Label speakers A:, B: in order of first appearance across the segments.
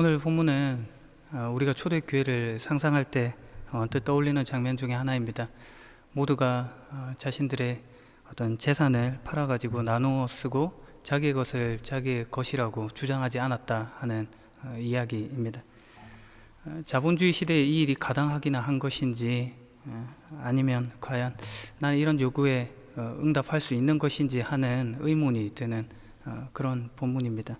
A: 오늘 본문은 어, 우리가 초대 교회를 상상할 때 언뜻 떠올리는 장면 중에 하나입니다. 모두가 어, 자신들의 어떤 재산을 팔아 가지고 나누어 쓰고 자기의 것을 자기의 것이라고 주장하지 않았다 하는 어, 이야기입니다. 어, 자본주의 시대에 이 일이 가당하기나 한 것인지 어, 아니면 과연 나는 이런 요구에 어, 응답할 수 있는 것인지 하는 의문이 드는 어, 그런 본문입니다.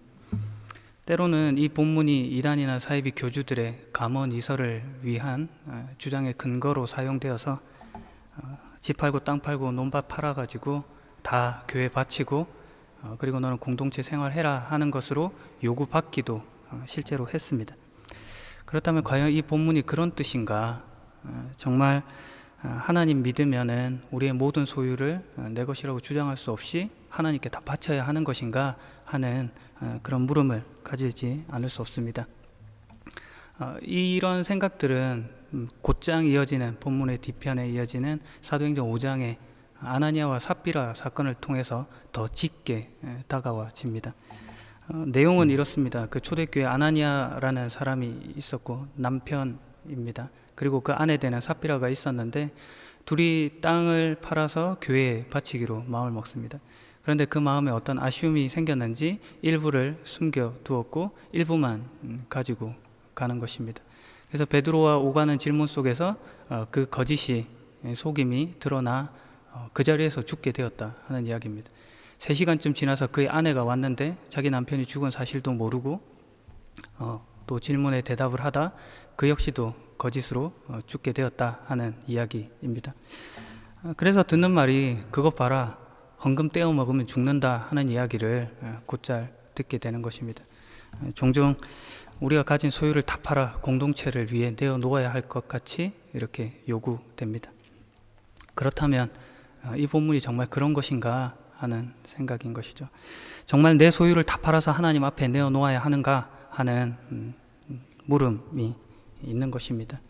A: 때로는 이 본문이 이단이나 사이비 교주들의 감언 이설을 위한 어, 주장의 근거로 사용되어서 어, 집 팔고 땅 팔고 논밭 팔아가지고 다 교회 바치고 어, 그리고 너는 공동체 생활해라 하는 것으로 요구받기도 어, 실제로 했습니다. 그렇다면 과연 이 본문이 그런 뜻인가? 어, 정말 어, 하나님 믿으면은 우리의 모든 소유를 어, 내 것이라고 주장할 수 없이 하나님께 다 바쳐야 하는 것인가 하는 어, 그런 물음을 가지지 않을 수 없습니다. 어, 이런 생각들은 음, 곧장 이어지는 본문의 뒤편에 이어지는 사도행전 5장의 아나니아와 삽비라 사건을 통해서 더 짙게 에, 다가와집니다. 어, 내용은 이렇습니다. 그 초대교회 아나니아라는 사람이 있었고 남편입니다. 그리고 그 아내 되는 삽비라가 있었는데 둘이 땅을 팔아서 교회에 바치기로 마음을 먹습니다. 그런데 그 마음에 어떤 아쉬움이 생겼는지 일부를 숨겨 두었고 일부만 음, 가지고 가는 것입니다. 그래서 베드로와 오가는 질문 속에서 어, 그 거짓이 예, 속임이 드러나 어, 그 자리에서 죽게 되었다 하는 이야기입니다. 3시간쯤 지나서 그의 아내가 왔는데 자기 남편이 죽은 사실도 모르고 어, 또 질문에 대답을 하다 그 역시도 거짓으로 어, 죽게 되었다 하는 이야기입니다. 어, 그래서 듣는 말이 그것 봐라 헌금 떼어 먹으면 죽는다 하는 이야기를 어, 곧잘 듣게 되는 것입니다. 어, 종종 우리가 가진 소유를 다 팔아 공동체를 위해 내어 놓아야 할 것 같이 이렇게 요구됩니다. 그렇다면 어, 이 본문이 정말 그런 것인가 하는 생각인 것이죠. 정말 내 소유를 다 팔아서 하나님 앞에 내어 놓아야 하는가 하는 음, 음, 물음이 있는 것입니다.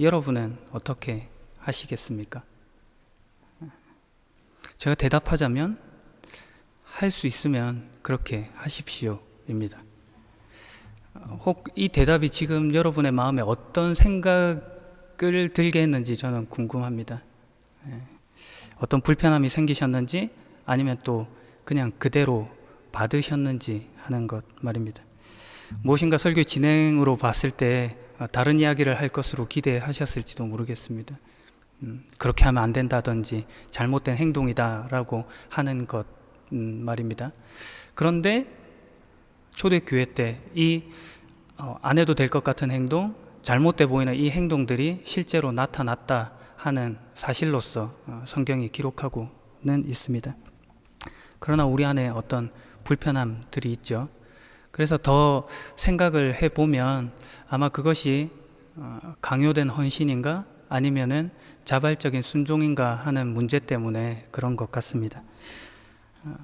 A: 여러분은 어떻게 하시겠습니까? 제가 대답하자면 할 수 있으면 그렇게 하십시오입니다. 어, 혹이 대답이 지금 여러분의 마음에 어떤 생각을 들게 했는지 저는 궁금합니다. 예. 어떤 불편함이 생기셨는지 아니면 또 그냥 그대로 받으셨는지 하는 것 말입니다. 무엇인가 설교 진행으로 봤을 때 어, 다른 이야기를 할 것으로 기대하셨을지도 모르겠습니다. 음, 그렇게 하면 안 된다든지 잘못된 행동이다라고 하는 것 음, 말입니다. 그런데 초대교회 때이 어, 안 해도 될 것 같은 행동, 잘못돼 보이는 이 행동들이 실제로 나타났다 하는 사실로서 어, 성경이 기록하고는 있습니다. 그러나 우리 안에 어떤 불편함들이 있죠. 그래서 더 생각을 해 보면 아마 그것이 어, 강요된 헌신인가 아니면은 자발적인 순종인가 하는 문제 때문에 그런 것 같습니다. 어,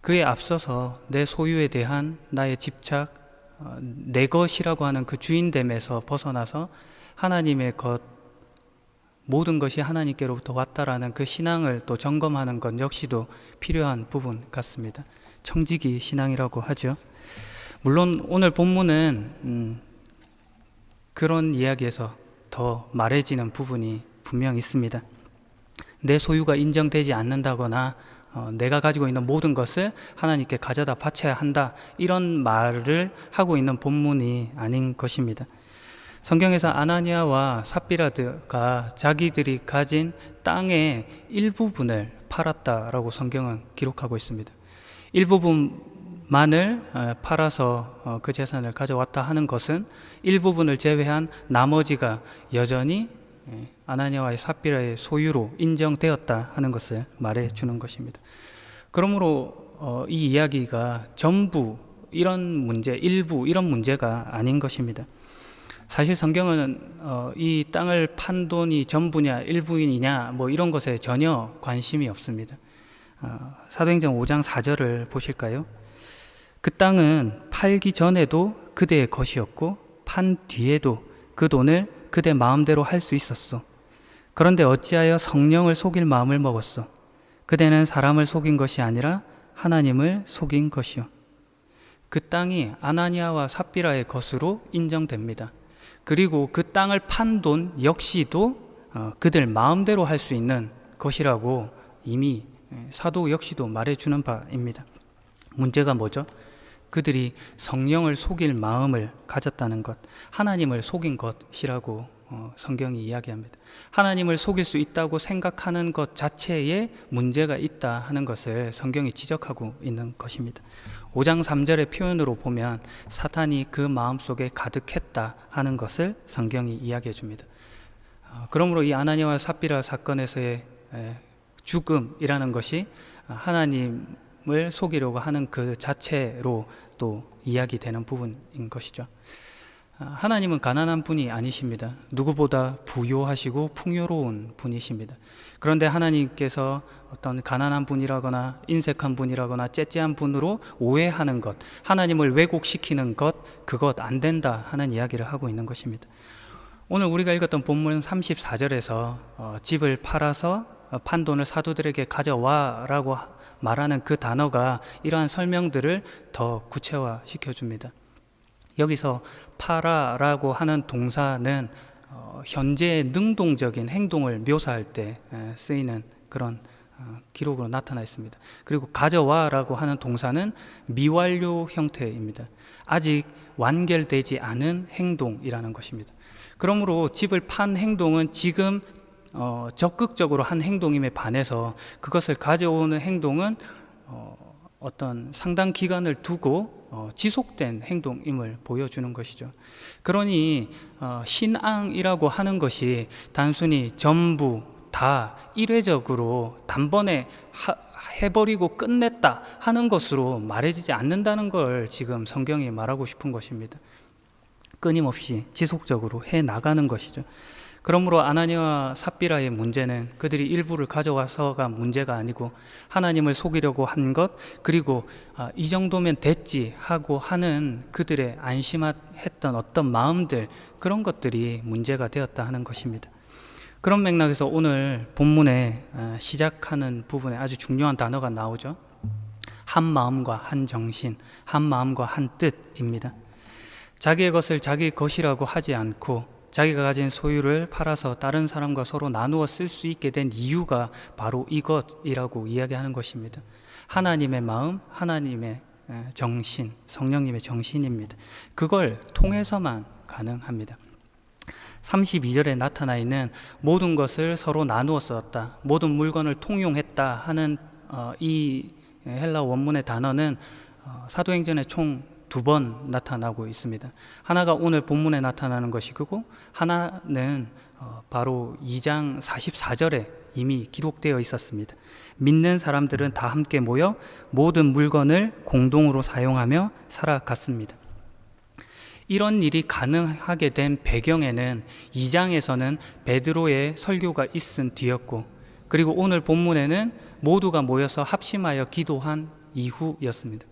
A: 그에 앞서서 내 소유에 대한 나의 집착, 어, 내 것이라고 하는 그 주인됨에서 벗어나서 하나님의 것, 모든 것이 하나님께로부터 왔다라는 그 신앙을 또 점검하는 것 역시도 필요한 부분 같습니다. 청지기 신앙이라고 하죠. 물론 오늘 본문은 음, 그런 이야기에서 더 말해지는 부분이 분명 있습니다. 내 소유가 인정되지 않는다거나 어, 내가 가지고 있는 모든 것을 하나님께 가져다 바쳐야 한다 이런 말을 하고 있는 본문이 아닌 것입니다. 성경에서 아나니아와 삽비라드가 자기들이 가진 땅의 일부분을 팔았다라고 성경은 기록하고 있습니다. 일부분 만을 어, 팔아서 어, 그 재산을 가져왔다 하는 것은 일부분을 제외한 나머지가 여전히 예, 아나니아와의 삽비라의 소유로 인정되었다 하는 것을 말해 주는 것입니다. 그러므로 어, 이 이야기가 전부 이런 문제, 일부 이런 문제가 아닌 것입니다. 사실 성경은 어, 이 땅을 판 돈이 전부냐 일부이냐 뭐 이런 것에 전혀 관심이 없습니다. 어, 사도행전 5장 4절을 보실까요? 그 땅은 팔기 전에도 그대의 것이었고 판 뒤에도 그 돈을 그대 마음대로 할 수 있었어. 그런데 어찌하여 성령을 속일 마음을 먹었어? 그대는 사람을 속인 것이 아니라 하나님을 속인 것이요. 그 땅이 아나니아와 삽비라의 것으로 인정됩니다. 그리고 그 땅을 판 돈 역시도 어, 그들 마음대로 할 수 있는 것이라고 이미 예, 사도 역시도 말해주는 바입니다. 문제가 뭐죠? 그들이 성령을 속일 마음을 가졌다는 것, 하나님을 속인 것이라고 어, 성경이 이야기합니다. 하나님을 속일 수 있다고 생각하는 것 자체에 문제가 있다 하는 것을 성경이 지적하고 있는 것입니다. 5장 3절의 표현으로 보면 사탄이 그 마음속에 가득했다 하는 것을 성경이 이야기해 줍니다. 어, 그러므로 이 아나니와 삽비라 사건에서의 에, 죽음이라는 것이 하나님 을 속이려고 하는 그 자체로 또 이야기되는 부분인 것이죠. 아, 하나님은 가난한 분이 아니십니다. 누구보다 부요하시고 풍요로운 분이십니다. 그런데 하나님께서 어떤 가난한 분이라거나 인색한 분이라거나 째째한 분으로 오해하는 것, 하나님을 왜곡시키는 것, 그것 안 된다 하는 이야기를 하고 있는 것입니다. 오늘 우리가 읽었던 본문 34절에서 어, 집을 팔아서 어, 판 돈을 사도들에게 가져와라고 말하는 그 단어가 이러한 설명들을 더 구체화 시켜 줍니다. 여기서 파라라고 하는 동사는 어, 현재의 능동적인 행동을 묘사할 때 에, 쓰이는 그런 어, 기록으로 나타나 있습니다. 그리고 가져와라고 하는 동사는 미완료 형태입니다. 아직 완결되지 않은 행동이라는 것입니다. 그러므로 집을 판 행동은 지금 어, 적극적으로 한 행동임에 반해서 그것을 가져오는 행동은 어, 어떤 상당 기간을 두고 어, 지속된 행동임을 보여주는 것이죠. 그러니 어, 신앙이라고 하는 것이 단순히 전부 다 일회적으로 단번에 하, 해버리고 끝냈다 하는 것으로 말해지지 않는다는 걸 지금 성경이 말하고 싶은 것입니다. 끊임없이 지속적으로 해 나가는 것이죠. 그러므로 아나니와 삽비라의 문제는 그들이 일부를 가져와서가 문제가 아니고 하나님을 속이려고 한 것 그리고 아, 이 정도면 됐지 하고 하는 그들의 안심했던 어떤 마음들 그런 것들이 문제가 되었다 하는 것입니다. 그런 맥락에서 오늘 본문에 아, 시작하는 부분에 아주 중요한 단어가 나오죠. 한 마음과 한 정신, 한 마음과 한 뜻입니다. 자기의 것을 자기 것이라고 하지 않고 자기가 가진 소유를 팔아서 다른 사람과 서로 나누어 쓸 수 있게 된 이유가 바로 이것이라고 이야기하는 것입니다. 하나님의 마음, 하나님의 정신, 성령님의 정신입니다. 그걸 통해서만 가능합니다. 32절에 나타나 있는 모든 것을 서로 나누어 썼다. 모든 물건을 통용했다 하는 어, 이 헬라 원문의 단어는 어, 사도행전의 총 두 번 나타나고 있습니다. 하나가 오늘 본문에 나타나는 것이고 하나는 어, 바로 2장 44절에 이미 기록되어 있었습니다. 믿는 사람들은 다 함께 모여 모든 물건을 공동으로 사용하며 살아갔습니다. 이런 일이 가능하게 된 배경에는 2장에서는 베드로의 설교가 있은 뒤였고 그리고 오늘 본문에는 모두가 모여서 합심하여 기도한 이후였습니다.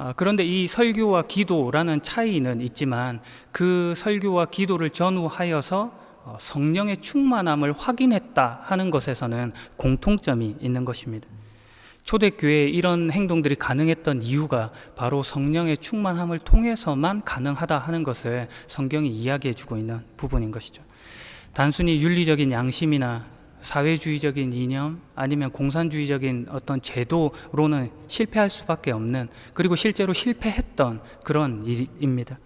A: 아, 그런데 이 설교와 기도라는 차이는 있지만 그 설교와 기도를 전후하여서 어, 성령의 충만함을 확인했다 하는 것에서는 공통점이 있는 것입니다. 초대교회에 이런 행동들이 가능했던 이유가 바로 성령의 충만함을 통해서만 가능하다 하는 것을 성경이 이야기해 주고 있는 부분인 것이죠. 단순히 윤리적인 양심이나 사회주의적인 이념 아니면 공산주의적인 어떤 제도로는 실패할 수밖에 없는 그리고 실제로 실패했던 그런 일입니다.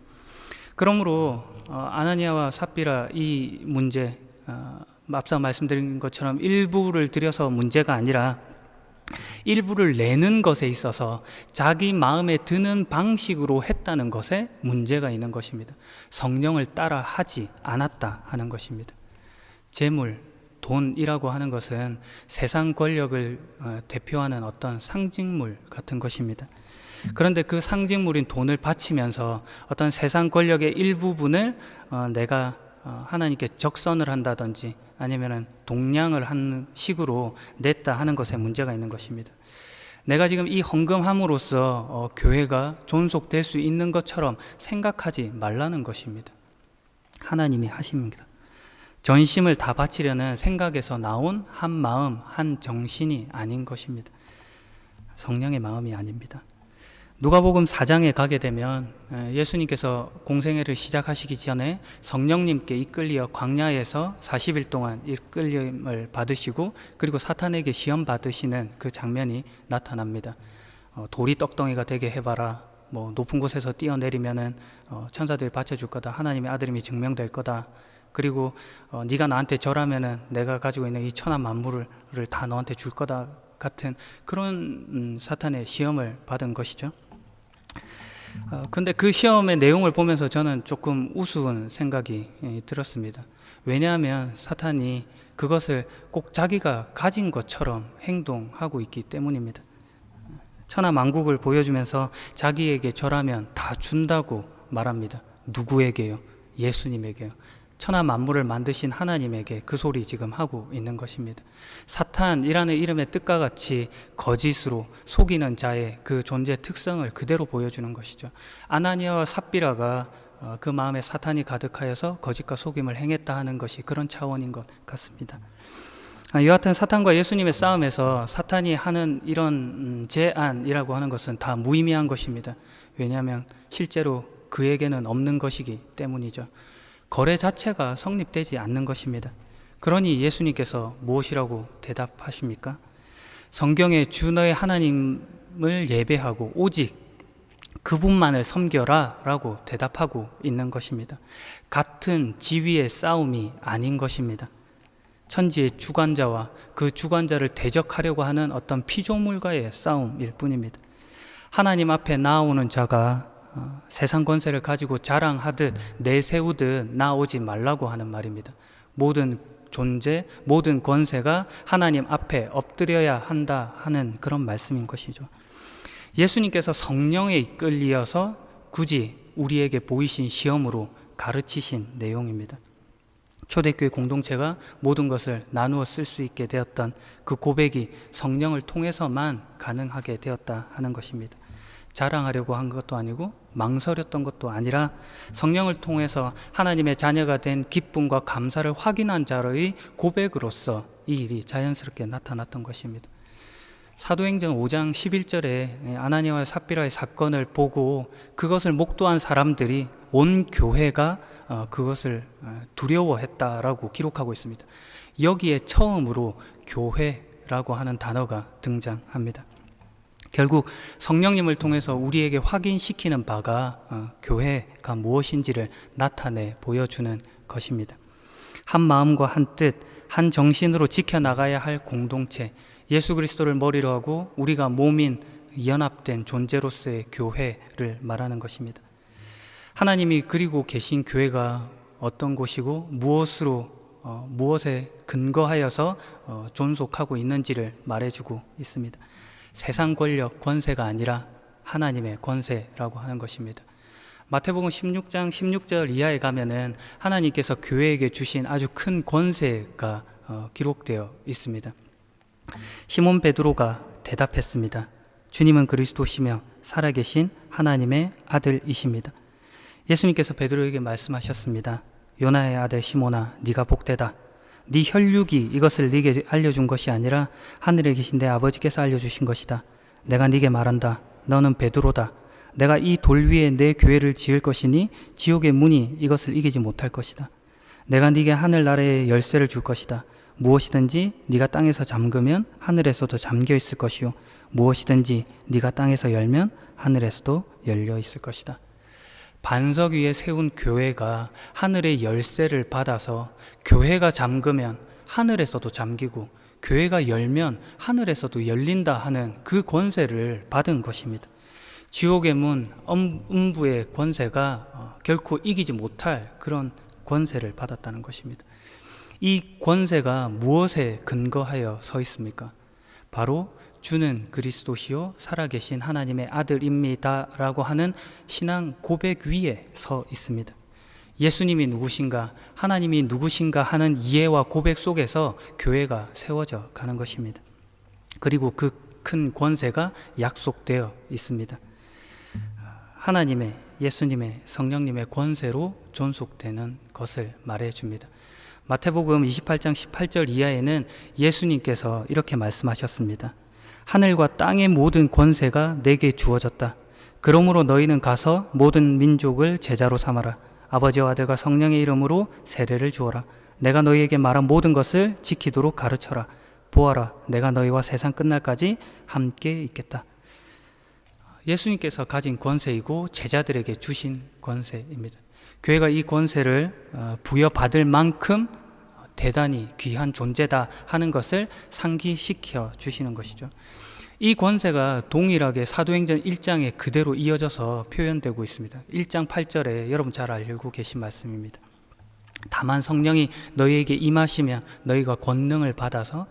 A: 그러므로 어, 아나니아와 삽비라 이 문제 어, 앞서 말씀드린 것처럼 일부를 들여서 문제가 아니라 일부를 내는 것에 있어서 자기 마음에 드는 방식으로 했다는 것에 문제가 있는 것입니다. 성령을 따라 하지 않았다 하는 것입니다. 재물, 돈이라고 하는 것은 세상 권력을 어, 대표하는 어떤 상징물 같은 것입니다. 그런데 그 상징물인 돈을 바치면서 어떤 세상 권력의 일부분을 어, 내가 어, 하나님께 적선을 한다든지 아니면은 동량을 하는 식으로 냈다 하는 것에 문제가 있는 것입니다. 내가 지금 이 헌금함으로써 어, 교회가 존속될 수 있는 것처럼 생각하지 말라는 것입니다. 하나님이 하십니다. 전심을 다 바치려는 생각에서 나온 한 마음, 한 정신이 아닌 것입니다. 성령의 마음이 아닙니다. 누가복음 4장에 가게 되면 에, 예수님께서 공생애를 시작하시기 전에 성령님께 이끌리어 광야에서 40일 동안 이끌림을 받으시고 그리고 사탄에게 시험 받으시는 그 장면이 나타납니다. 어, 돌이 떡덩이가 되게 해봐라. 뭐 높은 곳에서 뛰어내리면은 어, 천사들이 받쳐줄 거다. 하나님의 아들임이 증명될 거다. 그리고 어, 네가 나한테 절하면은 내가 가지고 있는 이 천하 만물을 다 너한테 줄 거다 같은 그런 음, 사탄의 시험을 받은 것이죠. 어, 근데 그 시험의 내용을 보면서 저는 조금 우스운 생각이 예, 들었습니다. 왜냐하면 사탄이 그것을 꼭 자기가 가진 것처럼 행동하고 있기 때문입니다. 천하 만국을 보여주면서 자기에게 절하면 다 준다고 말합니다. 누구에게요? 예수님에게요. 천하 만물을 만드신 하나님에게 그 소리 지금 하고 있는 것입니다. 사탄이라는 이름의 뜻과 같이 거짓으로 속이는 자의 그 존재 특성을 그대로 보여주는 것이죠. 아나니아와 삽비라가 어, 그 마음에 사탄이 가득하여서 거짓과 속임을 행했다 하는 것이 그런 차원인 것 같습니다. 아, 여하튼 사탄과 예수님의 싸움에서 사탄이 하는 이런 음, 제안이라고 하는 것은 다 무의미한 것입니다. 왜냐하면 실제로 그에게는 없는 것이기 때문이죠. 거래 자체가 성립되지 않는 것입니다. 그러니 예수님께서 무엇이라고 대답하십니까? 성경에 주 너의 하나님을 예배하고 오직 그분만을 섬겨라 라고 대답하고 있는 것입니다. 같은 지위의 싸움이 아닌 것입니다. 천지의 주관자와 그 주관자를 대적하려고 하는 어떤 피조물과의 싸움일 뿐입니다. 하나님 앞에 나오는 자가 어, 세상 권세를 가지고 자랑하듯 내세우듯 나오지 말라고 하는 말입니다. 모든 존재, 모든 권세가 하나님 앞에 엎드려야 한다 하는 그런 말씀인 것이죠. 예수님께서 성령에 이끌리어서 굳이 우리에게 보이신 시험으로 가르치신 내용입니다. 초대교회 공동체가 모든 것을 나누어 쓸 수 있게 되었던 그 고백이 성령을 통해서만 가능하게 되었다 하는 것입니다. 자랑하려고 한 것도 아니고 망설였던 것도 아니라 성령을 통해서 하나님의 자녀가 된 기쁨과 감사를 확인한 자의 고백으로서 이 일이 자연스럽게 나타났던 것입니다. 사도행전 5장 11절에 아나니아와 삽비라의 사건을 보고 그것을 목도한 사람들이 온 교회가 어, 그것을 어, 두려워했다라고 기록하고 있습니다. 여기에 처음으로 교회라고 하는 단어가 등장합니다. 결국 성령님을 통해서 우리에게 확인시키는 바가 어, 교회가 무엇인지를 나타내 보여주는 것입니다. 한 마음과 한 뜻, 한 정신으로 지켜나가야 할 공동체, 예수 그리스도를 머리로 하고 우리가 몸인 연합된 존재로서의 교회를 말하는 것입니다. 하나님이 그리고 계신 교회가 어떤 곳이고 무엇으로 어, 무엇에 근거하여서 어, 존속하고 있는지를 말해주고 있습니다. 세상 권력, 권세가 아니라 하나님의 권세라고 하는 것입니다. 마태복음 16장 16절 이하에 가면은 하나님께서 교회에게 주신 아주 큰 권세가 어, 기록되어 있습니다. 시몬 베드로가 대답했습니다. 주님은 그리스도시며 살아계신 하나님의 아들이십니다. 예수님께서 베드로에게 말씀하셨습니다. 요나의 아들 시몬아, 네가 복되다. 네 혈육이 이것을 네게 알려준 것이 아니라 하늘에 계신 내 아버지께서 알려주신 것이다. 내가 네게 말한다. 너는 베드로다. 내가 이 돌 위에 내 교회를 지을 것이니 지옥의 문이 이것을 이기지 못할 것이다. 내가 네게 하늘 나라의 열쇠를 줄 것이다. 무엇이든지 네가 땅에서 잠그면 하늘에서도 잠겨 있을 것이요 무엇이든지 네가 땅에서 열면 하늘에서도 열려 있을 것이다. 반석 위에 세운 교회가 하늘의 열쇠를 받아서 교회가 잠그면 하늘에서도 잠기고 교회가 열면 하늘에서도 열린다 하는 그 권세를 받은 것입니다. 지옥의 문, 음부의 권세가 어, 결코 이기지 못할 그런 권세를 받았다는 것입니다. 이 권세가 무엇에 근거하여 서 있습니까? 바로 주는 그리스도시요 살아계신 하나님의 아들입니다라고 하는 신앙 고백 위에 서 있습니다. 예수님이 누구신가, 하나님이 누구신가 하는 이해와 고백 속에서 교회가 세워져 가는 것입니다. 그리고 그 큰 권세가 약속되어 있습니다. 하나님의 예수님의 성령님의 권세로 존속되는 것을 말해 줍니다. 마태복음 28장 18절 이하에는 예수님께서 이렇게 말씀하셨습니다. 하늘과 땅의 모든 권세가 내게 주어졌다. 그러므로 너희는 가서 모든 민족을 제자로 삼아라. 아버지와 아들과 성령의 이름으로 세례를 주어라. 내가 너희에게 말한 모든 것을 지키도록 가르쳐라. 보아라, 내가 너희와 세상 끝날까지 함께 있겠다. 예수님께서 가진 권세이고 제자들에게 주신 권세입니다. 교회가 이 권세를 어, 부여받을 만큼 대단히 귀한 존재다 하는 것을 상기시켜 주시는 것이죠. 이 권세가 동일하게 사도행전 1장에 그대로 이어져서 표현되고 있습니다. 1장 8절에 여러분 잘 알고 계신 말씀입니다. 다만 성령이 너희에게 임하시면 너희가 권능을 받아서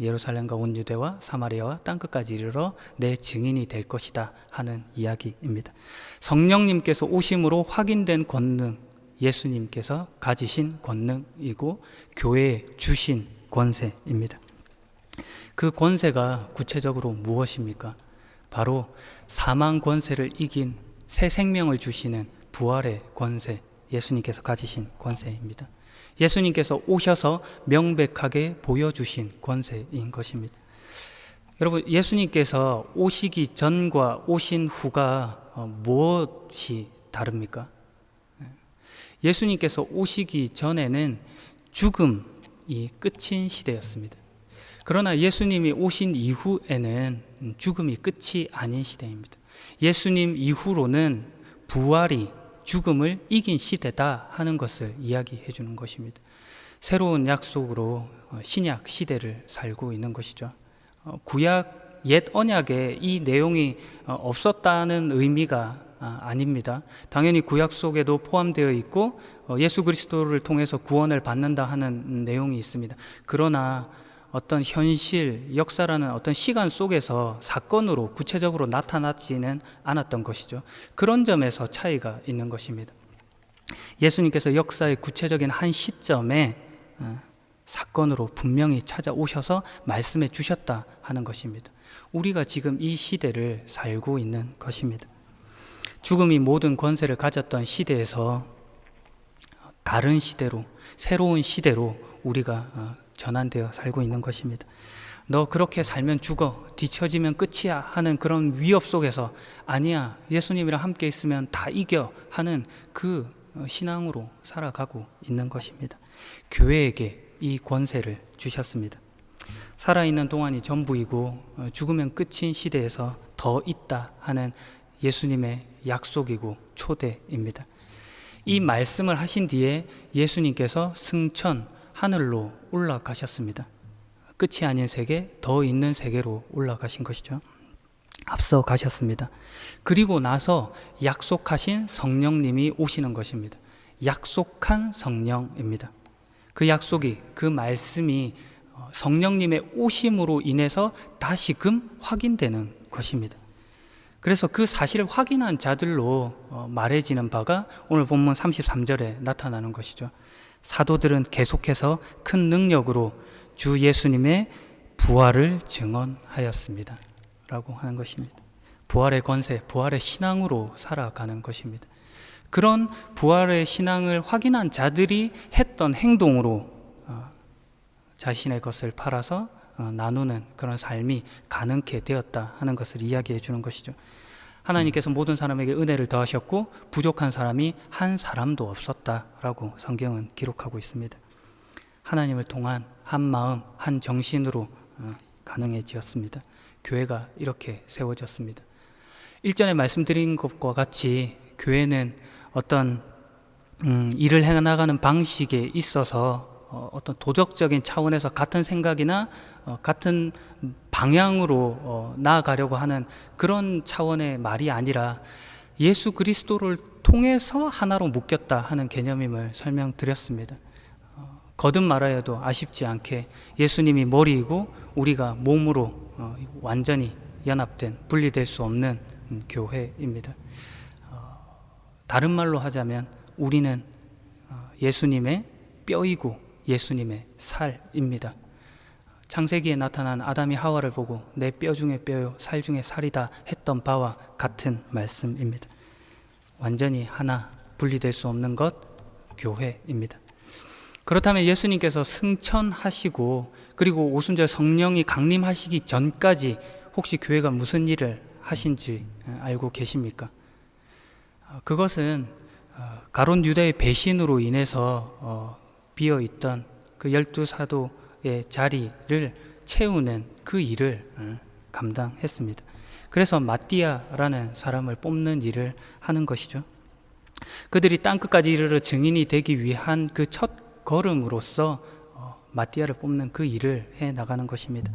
A: 예루살렘과 온 유대와 사마리아와 땅 끝까지 이르러 내 증인이 될 것이다 하는 이야기입니다. 성령님께서 오심으로 확인된 권능, 예수님께서 가지신 권능이고 교회에 주신 권세입니다. 그 권세가 구체적으로 무엇입니까? 바로 사망 권세를 이긴 새 생명을 주시는 부활의 권세, 예수님께서 가지신 권세입니다. 예수님께서 오셔서 명백하게 보여주신 권세인 것입니다. 여러분, 예수님께서 오시기 전과 오신 후가 어, 무엇이 다릅니까? 예수님께서 오시기 전에는 죽음이 끝인 시대였습니다. 그러나 예수님이 오신 이후에는 죽음이 끝이 아닌 시대입니다. 예수님 이후로는 부활이 죽음을 이긴 시대다 하는 것을 이야기해 주는 것입니다. 새로운 약속으로 어, 신약 시대를 살고 있는 것이죠. 어, 구약 옛 언약에 이 내용이 어, 없었다는 의미가 아, 아닙니다. 당연히 구약 속에도 포함되어 있고 예수 그리스도를 통해서 구원을 받는다 하는 내용이 있습니다. 그러나 어떤 현실, 역사라는 어떤 시간 속에서 사건으로 구체적으로 나타나지는 않았던 것이죠. 그런 점에서 차이가 있는 것입니다. 예수님께서 역사의 구체적인 한 시점에 어, 사건으로 분명히 찾아오셔서 말씀해 주셨다 하는 것입니다. 우리가 지금 이 시대를 살고 있는 것입니다. 죽음이 모든 권세를 가졌던 시대에서 다른 시대로, 새로운 시대로 우리가 어, 전환되어 살고 있는 것입니다. 너 그렇게 살면 죽어 뒤처지면 끝이야 하는 그런 위협 속에서 아니야 예수님이랑 함께 있으면 다 이겨 하는 그 신앙으로 살아가고 있는 것입니다. 교회에게 이 권세를 주셨습니다. 살아있는 동안이 전부이고 어, 죽으면 끝인 시대에서 더 있다 하는 예수님의 약속이고 초대입니다. 이 말씀을 하신 뒤에 예수님께서 승천 하늘로 올라가셨습니다. 끝이 아닌 세계, 더 있는 세계로 올라가신 것이죠. 앞서 가셨습니다. 그리고 나서 약속하신 성령님이 오시는 것입니다. 약속한 성령입니다. 그 약속이, 그 말씀이 어, 성령님의 오심으로 인해서 다시금 확인되는 것입니다. 그래서 그 사실을 확인한 자들로 어, 말해지는 바가 오늘 본문 33절에 나타나는 것이죠. 사도들은 계속해서 큰 능력으로 주 예수님의 부활을 증언하였습니다. 라고 하는 것입니다. 부활의 권세, 부활의 신앙으로 살아가는 것입니다. 그런 부활의 신앙을 확인한 자들이 했던 행동으로 어, 자신의 것을 팔아서 어, 나누는 그런 삶이 가능케 되었다 하는 것을 이야기해 주는 것이죠. 하나님께서 모든 사람에게 은혜를 더하셨고 부족한 사람이 한 사람도 없었다라고 성경은 기록하고 있습니다. 하나님을 통한 한 마음, 한 정신으로 어, 가능해지었습니다. 교회가 이렇게 세워졌습니다. 일전에 말씀드린 것과 같이 교회는 어떤 음, 일을 해나가는 방식에 있어서 어, 어떤 도덕적인 차원에서 같은 생각이나 어, 같은 방향으로 어, 나아가려고 하는 그런 차원의 말이 아니라 예수 그리스도를 통해서 하나로 묶였다 하는 개념임을 설명드렸습니다. 어, 거듭 말하여도 아쉽지 않게 예수님이 머리이고 우리가 몸으로 어, 완전히 연합된 분리될 수 없는 음, 교회입니다. 어, 다른 말로 하자면 우리는 어, 예수님의 뼈이고 예수님의 살입니다. 창세기에 나타난 아담이 하와를 보고 내 뼈 중에 뼈요 살 중에 살이다 했던 바와 같은 말씀입니다. 완전히 하나 분리될 수 없는 것 교회입니다. 그렇다면 예수님께서 승천하시고 그리고 오순절 성령이 강림하시기 전까지 혹시 교회가 무슨 일을 하신지 알고 계십니까? 어, 그것은 어, 가론 유다의 배신으로 인해서 어, 비어 있던 그 열두 사도의 자리를 채우는 그 일을 어, 감당했습니다. 그래서 마띠아라는 사람을 뽑는 일을 하는 것이죠. 그들이 땅 끝까지 이르러 증인이 되기 위한 그 첫 걸음으로서 어, 마띠아를 뽑는 그 일을 해 나가는 것입니다.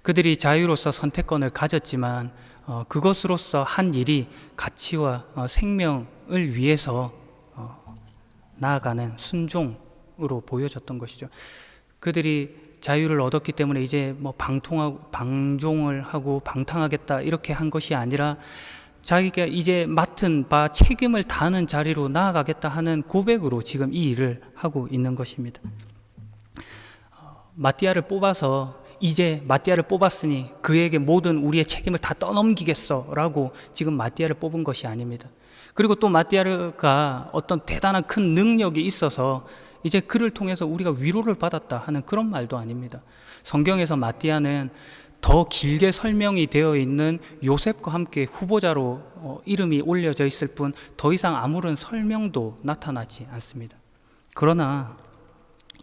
A: 그들이 자유로서 선택권을 가졌지만 어, 그것으로서 한 일이 가치와 어, 생명을 위해서 어, 나아가는 순종 으로 보여졌던 것이죠. 그들이 자유를 얻었기 때문에 이제 뭐 방통하고 방종을 하고 방탕하겠다 이렇게 한 것이 아니라 자기가 이제 맡은 바 책임을 다하는 자리로 나아가겠다 하는 고백으로 지금 이 일을 하고 있는 것입니다. 어, 마띠아를 뽑아서 이제 마띠아를 뽑았으니 그에게 모든 우리의 책임을 다 떠넘기겠어라고 지금 마띠아를 뽑은 것이 아닙니다. 그리고 또 마띠아가 어떤 대단한 큰 능력이 있어서 이제 그를 통해서 우리가 위로를 받았다 하는 그런 말도 아닙니다. 성경에서 마띠아는 더 길게 설명이 되어 있는 요셉과 함께 후보자로 어, 이름이 올려져 있을 뿐 더 이상 아무런 설명도 나타나지 않습니다. 그러나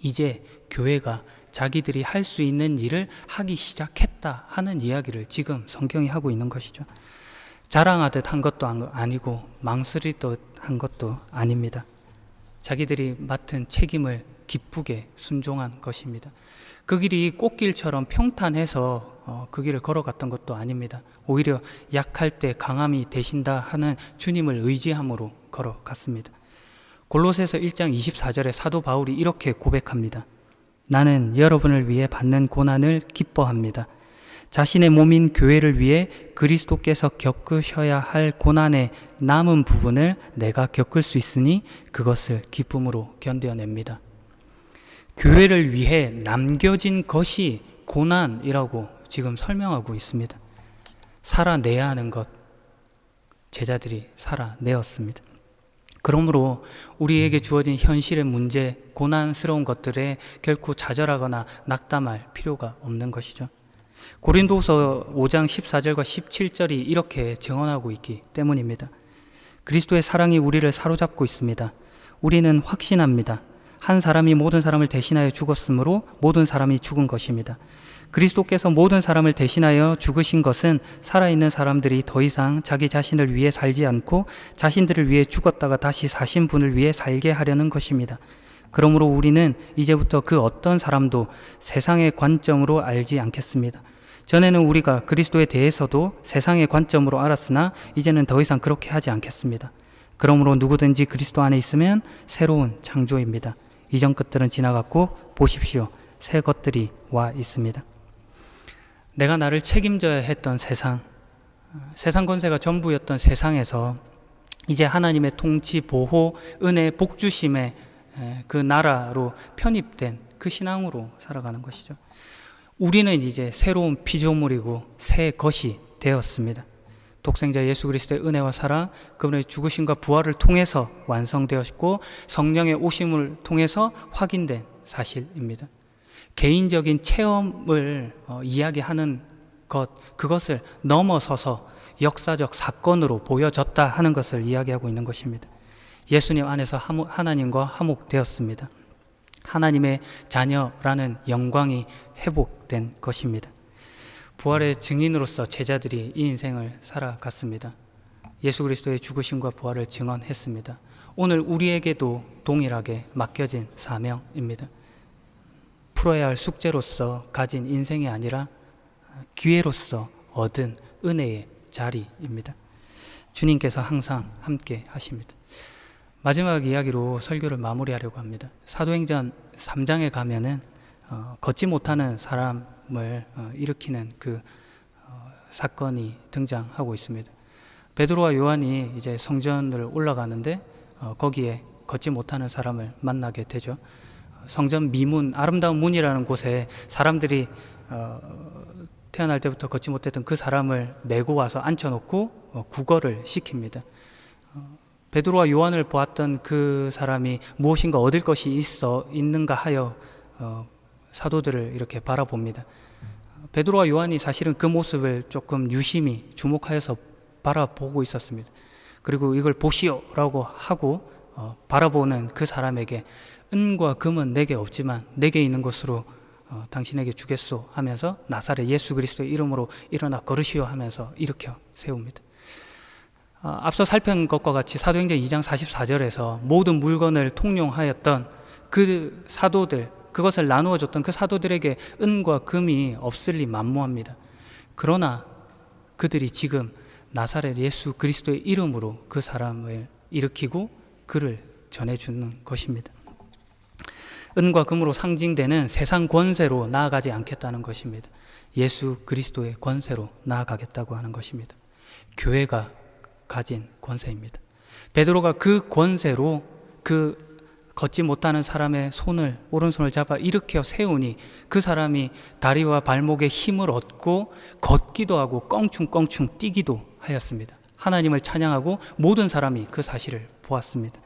A: 이제 교회가 자기들이 할 수 있는 일을 하기 시작했다 하는 이야기를 지금 성경이 하고 있는 것이죠. 자랑하듯 한 것도 아니고 망설이듯 한 것도 아닙니다. 자기들이 맡은 책임을 기쁘게 순종한 것입니다. 그 길이 꽃길처럼 평탄해서 어, 그 길을 걸어갔던 것도 아닙니다. 오히려 약할 때 강함이 되신다 하는 주님을 의지함으로 걸어갔습니다. 골로새서 1장 24절에 사도 바울이 이렇게 고백합니다. 나는 여러분을 위해 받는 고난을 기뻐합니다. 자신의 몸인 교회를 위해 그리스도께서 겪으셔야 할 고난의 남은 부분을 내가 겪을 수 있으니 그것을 기쁨으로 견뎌냅니다. 교회를 위해 남겨진 것이 고난이라고 지금 설명하고 있습니다. 살아내야 하는 것, 제자들이 살아내었습니다. 그러므로 우리에게 주어진 현실의 문제, 고난스러운 것들에 결코 좌절하거나 낙담할 필요가 없는 것이죠. 고린도서 5장 14절과 17절이 이렇게 증언하고 있기 때문입니다. 그리스도의 사랑이 우리를 사로잡고 있습니다. 우리는 확신합니다. 한 사람이 모든 사람을 대신하여 죽었으므로 모든 사람이 죽은 것입니다. 그리스도께서 모든 사람을 대신하여 죽으신 것은 살아있는 사람들이 더 이상 자기 자신을 위해 살지 않고 자신들을 위해 죽었다가 다시 사신 분을 위해 살게 하려는 것입니다. 그러므로 우리는 이제부터 그 어떤 사람도 세상의 관점으로 알지 않겠습니다. 전에는 우리가 그리스도에 대해서도 세상의 관점으로 알았으나 이제는 더 이상 그렇게 하지 않겠습니다. 그러므로 누구든지 그리스도 안에 있으면 새로운 창조입니다. 이전 것들은 지나갔고 보십시오. 새 것들이 와 있습니다. 내가 나를 책임져야 했던 세상, 세상 권세가 전부였던 세상에서 이제 하나님의 통치, 보호, 은혜, 복주심의 그 나라로 편입된 그 신앙으로 살아가는 것이죠. 우리는 이제 새로운 피조물이고 새 것이 되었습니다. 독생자 예수 그리스도의 은혜와 사랑, 그분의 죽으심과 부활을 통해서 완성되었고 성령의 오심을 통해서 확인된 사실입니다. 개인적인 체험을 어, 이야기하는 것, 그것을 넘어서서 역사적 사건으로 보여졌다 하는 것을 이야기하고 있는 것입니다. 예수님 안에서 하나님과 화목되었습니다. 하나님의 자녀라는 영광이 회복된 것입니다. 부활의 증인으로서 제자들이 이 인생을 살아갔습니다. 예수 그리스도의 죽으심과 부활을 증언했습니다. 오늘 우리에게도 동일하게 맡겨진 사명입니다. 풀어야 할 숙제로서 가진 인생이 아니라 기회로서 얻은 은혜의 자리입니다. 주님께서 항상 함께 하십니다. 마지막 이야기로 설교를 마무리하려고 합니다. 사도행전 3장에 가면은 어, 걷지 못하는 사람을 어, 일으키는 그 어, 사건이 등장하고 있습니다. 베드로와 요한이 이제 성전을 올라가는데 어, 거기에 걷지 못하는 사람을 만나게 되죠. 성전 미문 아름다운 문이라는 곳에 사람들이 어, 태어날 때부터 걷지 못했던 그 사람을 메고 와서 앉혀놓고 어, 구걸을 시킵니다. 어, 베드로와 요한을 보았던 그 사람이 무엇인가 얻을 것이 있어 있는가 하여 어, 사도들을 이렇게 바라봅니다. 베드로와 요한이 사실은 그 모습을 조금 유심히 주목하여서 바라보고 있었습니다. 그리고 이걸 보시오라고 하고 어, 바라보는 그 사람에게 은과 금은 내게 없지만 내게 있는 것으로 어, 당신에게 주겠소 하면서 나사렛 예수 그리스도의 이름으로 일어나 걸으시오 하면서 일으켜 세웁니다. 아, 앞서 살핀 것과 같이 사도행전 2장 44절에서 모든 물건을 통용하였던 그 사도들 그것을 나누어 줬던 그 사도들에게 은과 금이 없을 리 만무합니다. 그러나 그들이 지금 나사렛 예수 그리스도의 이름으로 그 사람을 일으키고 그를 전해 주는 것입니다. 은과 금으로 상징되는 세상 권세로 나아가지 않겠다는 것입니다. 예수 그리스도의 권세로 나아가겠다고 하는 것입니다. 교회가 가진 권세입니다. 베드로가 그 권세로 그 걷지 못하는 사람의 손을 오른손을 잡아 일으켜 세우니 그 사람이 다리와 발목에 힘을 얻고 걷기도 하고 껑충껑충 뛰기도 하였습니다. 하나님을 찬양하고 모든 사람이 그 사실을 보았습니다.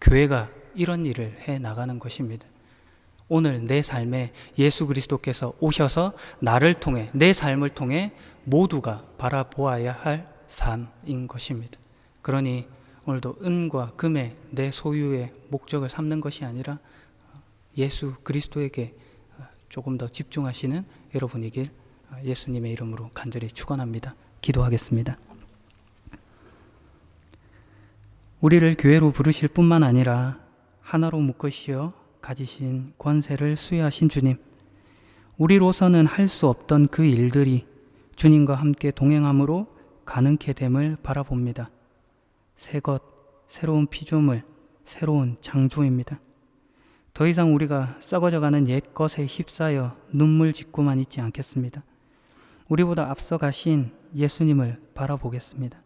A: 교회가 이런 일을 해 나가는 것입니다. 오늘 내 삶에 예수 그리스도께서 오셔서 나를 통해 내 삶을 통해 모두가 바라보아야 할 삶인 것입니다. 그러니 오늘도 은과 금의 내 소유의 목적을 삼는 것이 아니라 예수 그리스도에게 조금 더 집중하시는 여러분이길 예수님의 이름으로 간절히 축원합니다. 기도하겠습니다. 우리를 교회로 부르실 뿐만 아니라 하나로 묶으시어 가지신 권세를 수여하신 주님, 우리로서는 할 수 없던 그 일들이 주님과 함께 동행함으로 가능케 됨을 바라봅니다. 새 것, 새로운 피조물, 새로운 창조입니다. 더 이상 우리가 썩어져가는 옛 것에 휩싸여 눈물 짓고만 있지 않겠습니다. 우리보다 앞서 가신 예수님을 바라보겠습니다.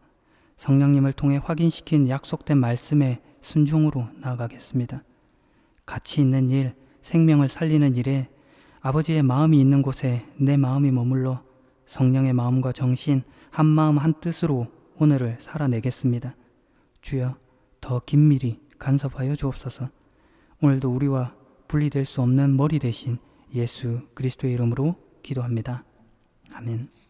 A: 성령님을 통해 확인시킨 약속된 말씀에 순종으로 나아가겠습니다. 가치 있는 일, 생명을 살리는 일에 아버지의 마음이 있는 곳에 내 마음이 머물러 성령의 마음과 정신, 한 마음 한 뜻으로 오늘을 살아내겠습니다. 주여 더 긴밀히 간섭하여 주옵소서. 오늘도 우리와 분리될 수 없는 머리 대신 예수 그리스도의 이름으로 기도합니다. 아멘.